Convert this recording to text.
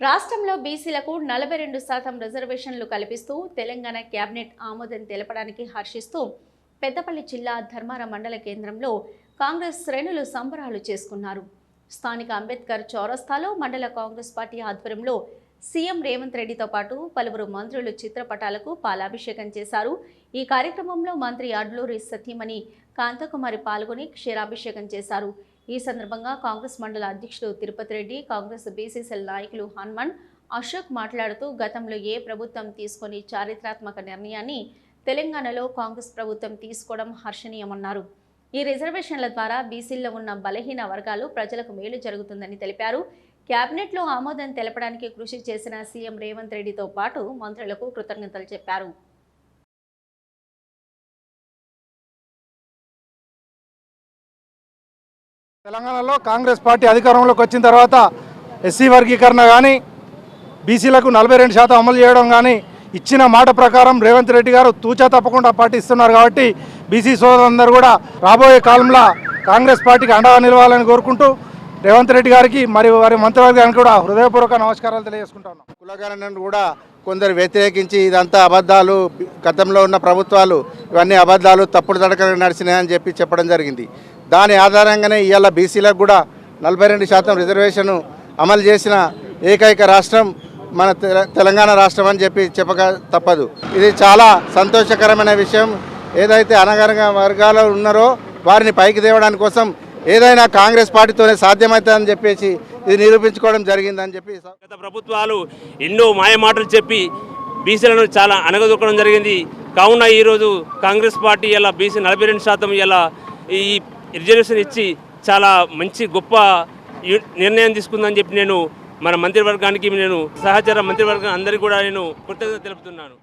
రాష్ట్రంలో బీసీలకు నలభై రెండు శాతం రిజర్వేషన్లు కల్పిస్తూ తెలంగాణ కేబినెట్ ఆమోదం తెలపడానికి హర్షిస్తూ పెద్దపల్లి జిల్లా ధర్మార మండల కేంద్రంలో కాంగ్రెస్ శ్రేణులు సంబరాలు చేసుకున్నారు. స్థానిక అంబేద్కర్ చౌరస్తాలో మండల కాంగ్రెస్ పార్టీ ఆధ్వర్యంలో సీఎం రేవంత్ రెడ్డితో పాటు పలువురు మంత్రులు చిత్రపటాలకు పాలాభిషేకం చేశారు. ఈ కార్యక్రమంలో మంత్రి అడ్లూరి సతీమణి కాంతకుమారి పాల్గొని క్షీరాభిషేకం చేశారు. ఈ సందర్భంగా కాంగ్రెస్ మండల అధ్యక్షుడు తిరుపతి రెడ్డి కాంగ్రెస్ బీసీసీఎల్ నాయకులు హనుమాన్ అశోక్ మాట్లాడుతూ గతంలో ఏ ప్రభుత్వం తీసుకొని చారిత్రాత్మక నిర్ణయాన్ని తెలంగాణలో కాంగ్రెస్ ప్రభుత్వం తీసుకోవడం హర్షణీయమన్నారు. ఈ రిజర్వేషన్ల ద్వారా బీసీల్లో ఉన్న బలహీన వర్గాలు ప్రజలకు మేలు జరుగుతుందని తెలిపారు. క్యాబినెట్లో ఆమోదం తెలపడానికి కృషి చేసిన సీఎం రేవంత్ రెడ్డితో పాటు మంత్రులకు కృతజ్ఞతలు చెప్పారు. తెలంగాణలో కాంగ్రెస్ పార్టీ అధికారంలోకి వచ్చిన తర్వాత ఎస్సీ వర్గీకరణ కానీ బీసీలకు నలభై రెండు శాతం అమలు చేయడం కానీ ఇచ్చిన మాట ప్రకారం రేవంత్ రెడ్డి గారు తూచా తప్పకుండా పాటిస్తున్నారు కాబట్టి బీసీ సోదరులందరూ కూడా రాబోయే కాలంలో కాంగ్రెస్ పార్టీకి అండగా నిలవాలని కోరుకుంటూ రేవంత్ రెడ్డి గారికి మరి వారి మంత్రివర్గానికి కూడా హృదయపూర్వక నమస్కారాలు తెలియజేసుకుంటాను. కులగణనను కూడా కొందరు వ్యతిరేకించి ఇదంతా అబద్ధాలు గతంలో ఉన్న ప్రభుత్వాలు ఇవన్నీ అబద్ధాలు తప్పుడు తడకలు నడిచినాయని చెప్పి చెప్పడం జరిగింది. దాని ఆధారంగానే ఇవాళ బీసీలకు కూడా నలభై రెండు శాతం రిజర్వేషన్ అమలు చేసిన ఏకైక రాష్ట్రం మన తెల- తెలంగాణ రాష్ట్రం అని చెప్పి చెప్పక తప్పదు. ఇది చాలా సంతోషకరమైన విషయం. ఏదైతే అనగనగా వర్గాలు ఉన్నారో వారిని పైకి తేవడానికి కోసం ఏదైనా కాంగ్రెస్ పార్టీతోనే సాధ్యమవుతుందని చెప్పేసి ఇది నిరూపించుకోవడం జరిగిందని చెప్పి గత ప్రభుత్వాలు ఎన్నో మాయ మాటలు చెప్పి బీసీలను చాలా అనగదొక్కడం జరిగింది. కావున ఈరోజు కాంగ్రెస్ పార్టీ ఇలా బీసీ నలభై రెండు శాతం ఇలా ఈ రిజర్వేషన్ ఇచ్చి చాలా మంచి గొప్ప నిర్ణయం తీసుకుందని చెప్పి నేను మన మంత్రివర్గానికి నేను సహచర మంత్రివర్గం అందరికీ కూడా నేను కృతజ్ఞత తెలుపుతున్నాను.